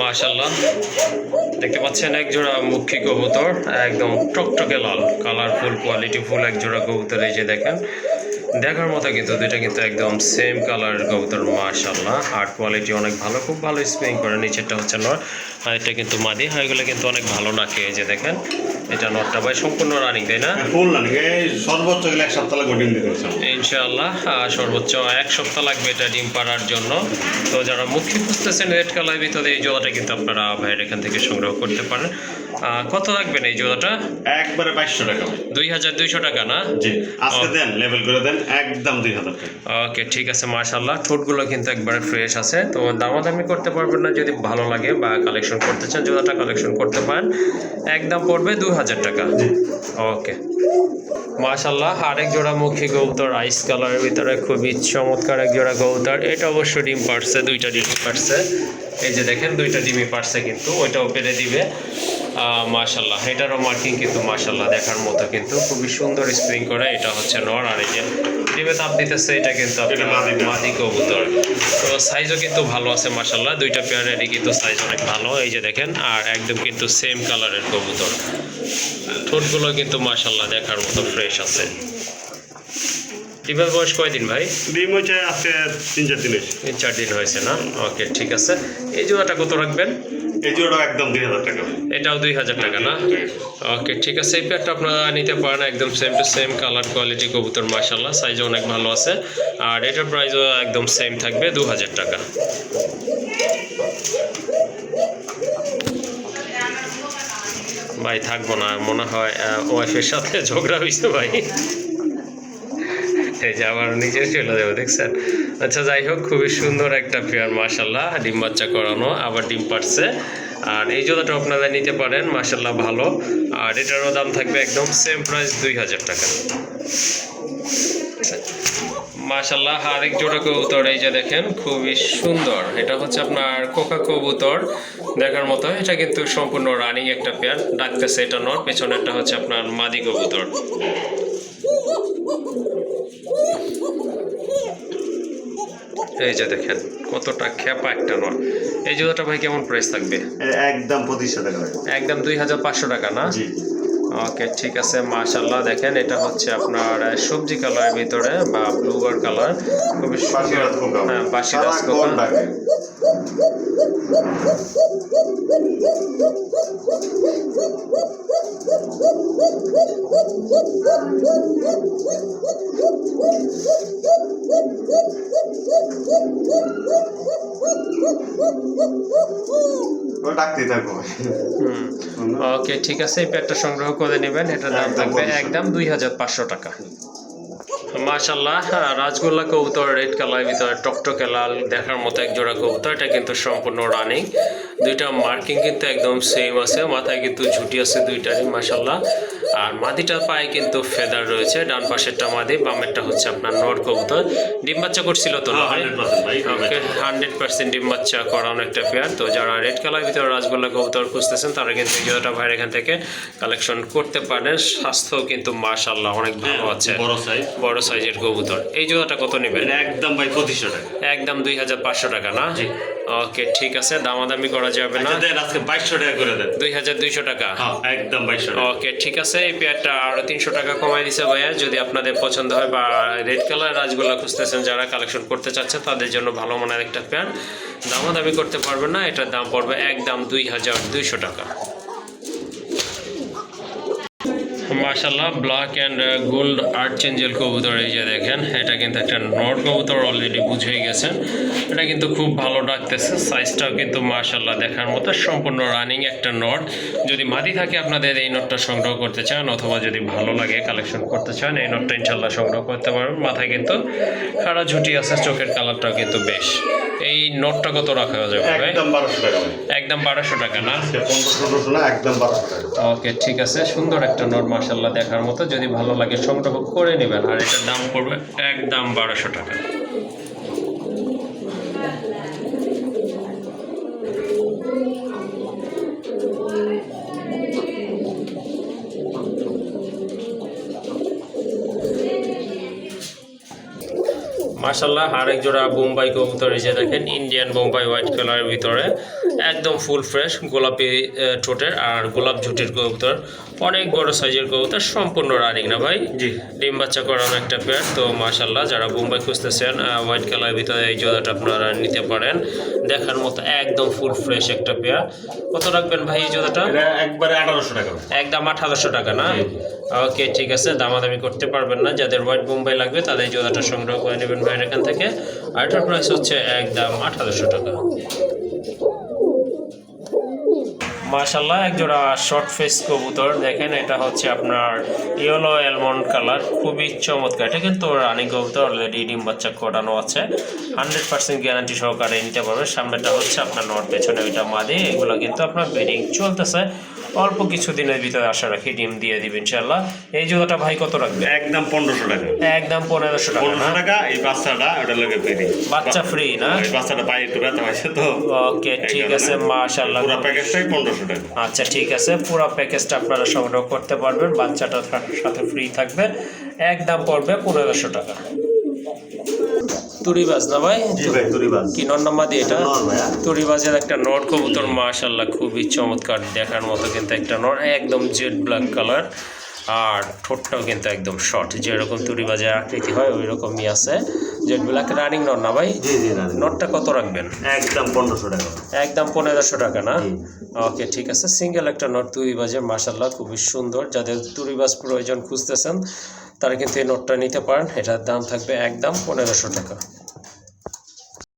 মাশাল্লাহ দেখতে পাচ্ছেন এক জোড়া মুখী কবুতর, একদম টকটকে লাল কালারফুল কোয়ালিটি ফুল এক জোড়া কবুতর এই যে দেখেন। দেখার মতো কিন্তু দুইটা কিন্তু একদম সেম কালার কবুতর মাশাল্লাহ আর্ট কোয়ালিটি অনেক ভালো, খুব ভালো স্প্রিং করে, নিচেরটা হচ্ছে নর। আর এটা কিন্তু মাদি হয় এগুলো কিন্তু অনেক ভালো নাকে এই যে দেখেন। এটা নটটা। ভাই সম্পূর্ণ রানিং তাই না? ফুল না এই সর্বোচ্চ এক সপ্তাহ লাগবে ডিম দিতে ইনশাআল্লাহ সর্বোচ্চ এক সপ্তাহ লাগবে এটা ডিম পাড়ার জন্য। তো যারা মুখী খুঁজতেছেন রেড কালার ভিতরে এই জোড়াটা কিন্তু আপনারা ভাইয়ের এখান থেকে সংগ্রহ করতে পারেন। কত লাগবেন এই জোড়াটা? একবারে বাইশশো টাকা। দুই হাজার দুইশো টাকা না? জি আজকে দেন লেভেল করে দেন একদম দুই হাজার টাকা। ওকে ঠিক আছে মাশাল্লাহ ঠোঁটগুলো কিন্তু একবারে ফ্রেশ আছে। তো দামাদামি করতে পারবেন না যদি ভালো লাগে বা কালেকশন করতে চান জোড়াটা কালেকশন করতে পারেন। একদম পড়বে দু হাজার টাকা। ওকে। মাশাল্লাহ আরেক জোড়া মুখী গৌতর আইস কালারের ভিতরে খুবই চমৎকার এক জোড়া গৌতর এটা অবশ্য ডিম পারছে, দুইটা ডিম পারছে। এই যে দেখেন, দুইটা ডিমই পারছে কিন্তু, ওইটাও পেরে দিবে। মাশাল্লাহ এটারও মার্কিং কিন্তু মাশাল্লাহ দেখার মতো কিন্তু। খুবই সুন্দর স্প্রিং করে, এটা হচ্ছে নর। আর এই যে ডিমে তাপ দিতেছে এটা কিন্তু আপনার মাদি। মাদি কবুতর। তো সাইজও কিন্তু ভালো আছে মাসাল্লাহ দুইটা পেয়ারেরই কিন্তু সাইজ অনেক ভালো এই যে দেখেন আর একদম কিন্তু সেম কালারের কবুতর। ঠোঁটগুলো কিন্তু মাসাল্লাহ দেখার মতো ফ্রেশ আছে। ডিমের বয়স কয়দিন ভাই? ডিম হচ্ছে আজকে তিন চার দিন হয়েছে তিন চার দিন হয়েছে না? ওকে ঠিক আছে। এই জোড়াটা কত রাখবেন? এই জোড়া একদম দুই হাজার টাকা। এটাও দুই হাজার টাকা না? ওকে ঠিক আছে। এই পেয়ারটা আপনারা নিতে পারেন একদম same to same colour quality কবুতর মাশাল্লাহ সাইজও অনেক ভালো আছে। আর এটার প্রাইসও একদম সেম থাকবে দু হাজার টাকা। ভাই থাকব না। মনে হয় ওয়াইফের সাথে ঝগড়া হয়েছে ভাই। এই যে আবার নিজে চলে যাবে, দেখছেন? আচ্ছা যাই হোক, খুবই সুন্দর একটা পেয়ার মাশাল্লাহ ডিম বাচ্চা করানো, আবার ডিম পারছে আর এই জোড়াটা আপনারা নিতে পারেন মাশাল্লাহ ভালো। আর এটারও দাম থাকবে একদম সেম প্রাইস দুই হাজার টাকা। মাশাল্লাহ আরেক জোড়া কবুতর, এই যে দেখেন, খুবই সুন্দর। এটা হচ্ছে আপনার কোকা কবুতর, দেখার মতো। এটা কিন্তু সম্পূর্ণ রানিং একটা পেয়ার, ডাকতেছে এটা নর, পেছনেরটা হচ্ছে আপনার মাদি কবুতর। এই যে দেখেন কতটা খেপা একটা নর এই জোড়াটা ভাই কেমন প্রাইস থাকবে? একদম পঁচিশশো টাকা একদম দুই হাজার পাঁচশো টাকা না? ওকে ঠিক আছে মাশাল্লাহ দেখেন এটা হচ্ছে আপনার সবজি কালারের ভিতরে বা ব্লুবার কালার খুবই সুন্দর। হ্যাঁ কোকা ডাকে। ও ডাকতেই থাকব ওকে ঠিক আছে এই প্যাডটা সংগ্রহ করে নেবেন। এটার দাম থাকবে একদম দুই হাজার পাঁচশো টাকা। মাশাল্লাহ রাজগোল্লা কবুতর রেড কালার ভিতরে টকটকে লাল দেখার মতো এক জোড়া কবুতর। এটা কিন্তু সম্পূর্ণ রানিং দুইটা মার্কিং কিন্তু একদম সেম আছে মাথায় কিন্তু ঝুটি আছে দুইটারই মাশাল্লাহ আর মাদিটার পায়ে কিন্তু ফেদার রয়েছে ডান পাশেরটা মাদি বামেরটা হচ্ছে আপনার নর কবুতর। ডিম বাচ্চা করছিল তো না ভাই? 100% ভাই। ওকে হান্ড্রেড পার্সেন্ট ডিম বাচ্চা করানো একটা পেয়ার তো যারা রেড কালার ভিতরে রাজগোল্লা কবুতর খুঁজতেছেন তারা কিন্তু এই জোড়াটা ভাইয়ের এখান থেকে কালেকশন করতে পারেন। স্বাস্থ্য কিন্তু মাশাল্লাহ অনেক ভালো আছে। বড় সাইজের কবুতর। এই জোড়াটা কত নেবেন? একদম ভাই পঁচিশশো টাকা। একদম দুই হাজার পাঁচশো টাকা না? ওকে ঠিক আছে দামাদামি করা যাবে না। আচ্ছা আজকে বাইশশো টাকা করে দেন। দুই হাজার দুইশো টাকা? হ্যাঁ একদম বাইশশো ওকে ঠিক আছে এই পেয়ারটা আরও তিনশো টাকা কমাই দিছে ভাইয়া। যদি আপনাদের পছন্দ হয় বা রেড কালার রাজগোল্লা খুঁজতেছেন, যারা কালেকশন করতে চাচ্ছেন তাদের জন্য ভালো মনের একটা পেয়ার। দামাদামি করতে পারবেন না, এটার দাম পড়বে এক দাম দুই হাজার দুইশো টাকা। মাশাল্লাহ ব্ল্যাক অ্যান্ড গোল্ড আর্ট চেঞ্জেল কবুতর এই যে দেখেন, এটা কিন্তু একটা নট কবুতর অলরেডি বুঝে গেছেন। এটা কিন্তু খুব ভালো ডাকতেছে সাইজটাও কিন্তু মাশাল্লাহ দেখার মতো, সম্পূর্ণ রানিং একটা নট যদি মাদি থাকে আপনাদের এই নটটা সংগ্রহ করতে চান, অথবা যদি ভালো লাগে কালেকশন করতে চান, এই নটটা ইনশাল্লাহ সংগ্রহ করতে পারবেন। মাথায় কিন্তু খাড়া ঝুটি আছে, চোখের কালারটাও কিন্তু বেশ। এই নোটটা কত রাখা যাবে একদম বারোশো টাকা একদম বারোশো টাকা না? ষোলোশো না একদম বারোশো টাকা। ওকে ঠিক আছে। সুন্দর একটা নোট মার্শাল্লাহ দেখার মতো। যদি ভালো লাগে সংগ্রহ করে নেবেন। আর এটার দাম পড়বে একদম বারোশো টাকা। মাশাল্লাহ আরেক জোড়া বোম্বাই কবুতর এসে দেখেন ইন্ডিয়ান বোম্বাই হোয়াইট কালারের ভিতরে। একদম ফুল ফ্রেশ গোলাপি ঠোঁটের আর গোলাপ ঝুটির কবুতর। অনেক বড় সাইজের কবুতর সম্পূর্ণ রানিং না ভাই? জি। ডিম বাচ্চা করানো একটা পেয়ার তো মাশাল্লাহ যারা বোম্বাই খুঁজতেছেন হোয়াইট কালারের ভিতরে এই জোড়াটা আপনারা নিতে পারেন। দেখার মতো একদম ফুল ফ্রেশ একটা পেয়ার কত রাখবেন ভাই এই জোড়াটা? একবারে আঠারোশো টাকা। একদম আঠারোশো টাকা না? ওকে ঠিক আছে দামাদামি করতে পারবেন না। যাদের হোয়াইট বোম্বাই লাগবে তাদের এই জোড়াটা সংগ্রহ করে নেবেন ভাইয়ের এখান থেকে। আর এটার প্রাইস হচ্ছে একদম আঠারোশো টাকা। মাশাল্লাহ এক জোড়া শর্ট ফেস কবুতর। দেখেন, এটা হচ্ছে আপনার ইয়েলো অ্যালমন্ড কালার খুবই চমৎকার। এটা কিন্তু রানিং কবুতর অলরেডি ডিম বাচ্চা করানো আছে। হান্ড্রেড পার্সেন্ট গ্যারান্টি সহকারে নিতে পারবে। সামনেটা হচ্ছে আপনার নট পেছনে ওইটা মাদি। এগুলো কিন্তু আপনার বেডিং চলতেছে। অল্প কিছু দিনের ভিতরে আশা রাখি ডিম দিয়ে দিবেন ইনশাল্লাহ এই জোড়াটা ভাই কত রাখবে? একদম পনেরোশো টাকা। একদম পনেরোশো টাকা পনেরোশো টাকা এই বাচ্চাটা ওটা লোকে পেরি বাচ্চা ফ্রি না? এই বাচ্চাটা পায়ে একটু ব্যথা হয়েছে তো। ওকে ঠিক আছে মাশাল্লাহ পুরো প্যাকেজটাই পনেরোশো টাকা। আচ্ছা ঠিক আছে পুরো প্যাকেজটা আপনারা সংগ্রহ করতে পারবেন বাচ্চাটা সাথে ফ্রি থাকবে। একদম পড়বে পনেরোশো টাকা। তুরিবাজ না ভাই? কি নর নাম্বার দিয়ে এটা? তুরিবাজের একটা নর কবুতর মাশাল্লাহ খুবই চমৎকার দেখার মতো কিন্তু একটা নর একদম জেড ব্ল্যাক কালার। আর ঠোঁটটাও কিন্তু একদম শর্ট যেরকম তুরিবাজের আকৃতি হয় ওই রকমই আছে। জেড ব্ল্যাক রানিং নর না ভাই? নটটা কত রাখবেন? একদম পনেরোশো টাকা। একদম পনেরোশো টাকা না? ওকে ঠিক আছে। সিঙ্গেল একটা নোট তুই বাজে মাসাল্লাহ খুবই সুন্দর। যাদের তুরিবাজ প্রয়োজন খুঁজতেছেন তারা কিন্তু এই নোটটা নিতে পারেন। এটার দাম থাকবে একদম পনেরোশো টাকা।